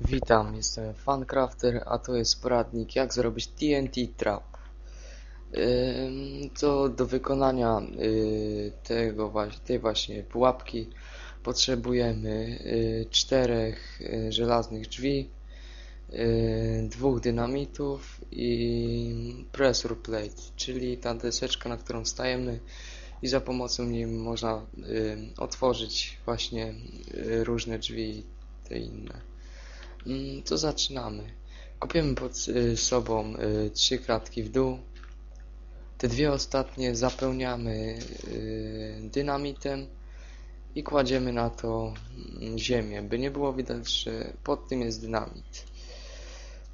Witam, jestem Fancrafter, a to jest poradnik jak zrobić TNT Trap. To do wykonania y, tego, waś- tej właśnie pułapki potrzebujemy y, czterech y, żelaznych drzwi, dwóch dynamitów i pressure plate, czyli ta deseczka, na którą stajemy i za pomocą niej można otworzyć właśnie różne drzwi i te inne. To zaczynamy. Kopiemy pod y, sobą y, trzy kratki w dół. Te dwie ostatnie zapełniamy y, dynamitem i kładziemy na to mm, ziemię, by nie było widać, że pod tym jest dynamit.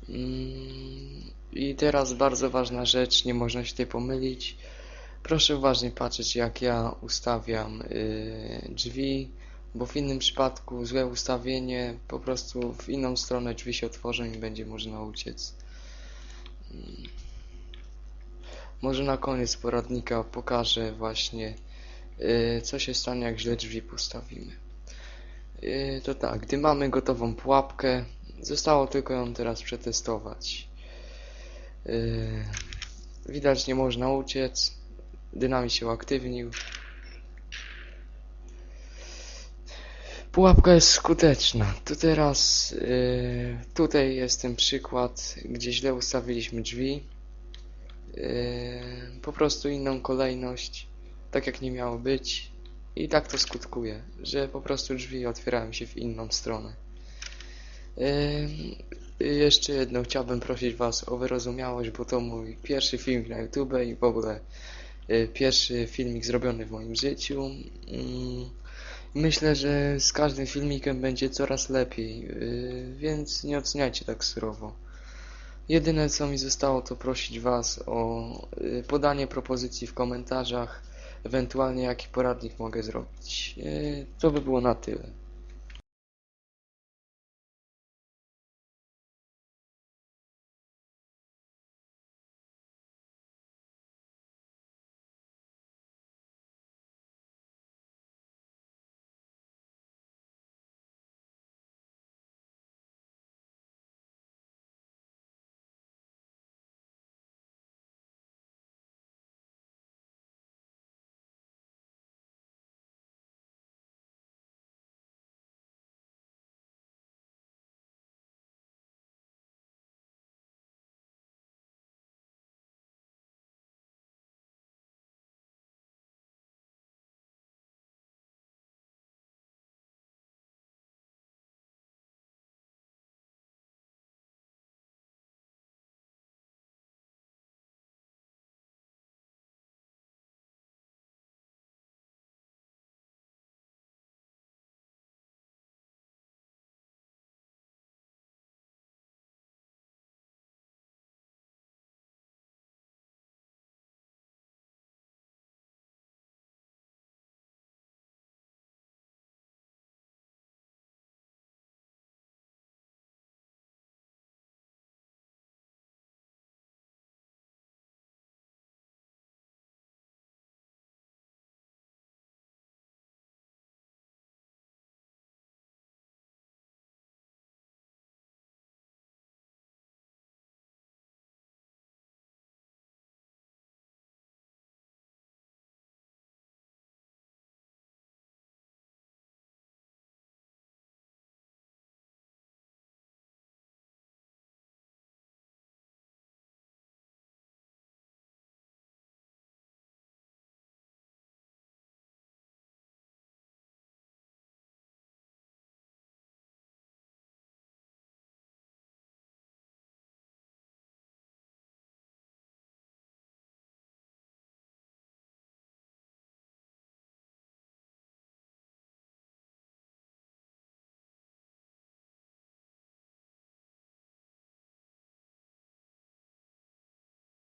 Mm, I teraz bardzo ważna rzecz, nie można się tutaj pomylić. Proszę uważnie patrzeć, jak ja ustawiam drzwi, bo w innym przypadku złe ustawienie, po prostu w inną stronę drzwi się otworzą i będzie można uciec. Mm. Może na koniec poradnika pokażę właśnie, y, co się stanie, jak źle drzwi postawimy. Y, To tak, gdy mamy gotową pułapkę, zostało tylko ją teraz przetestować. Y, Widać, nie można uciec. Dynamit się uaktywnił. Pułapka jest skuteczna. To teraz yy, tutaj jest ten przykład, gdzie źle ustawiliśmy drzwi. Yy, po prostu inną kolejność, tak jak nie miało być. I tak to skutkuje, że po prostu drzwi otwierają się w inną stronę. Yy, jeszcze jedno, chciałbym prosić Was o wyrozumiałość, bo to mój pierwszy film na YouTube i w ogóle yy, pierwszy filmik zrobiony w moim życiu. Yy, Myślę, że z każdym filmikiem będzie coraz lepiej, yy, więc nie oceniajcie tak surowo. Jedyne co mi zostało to prosić Was o yy, podanie propozycji w komentarzach, ewentualnie jaki poradnik mogę zrobić. Yy, To by było na tyle.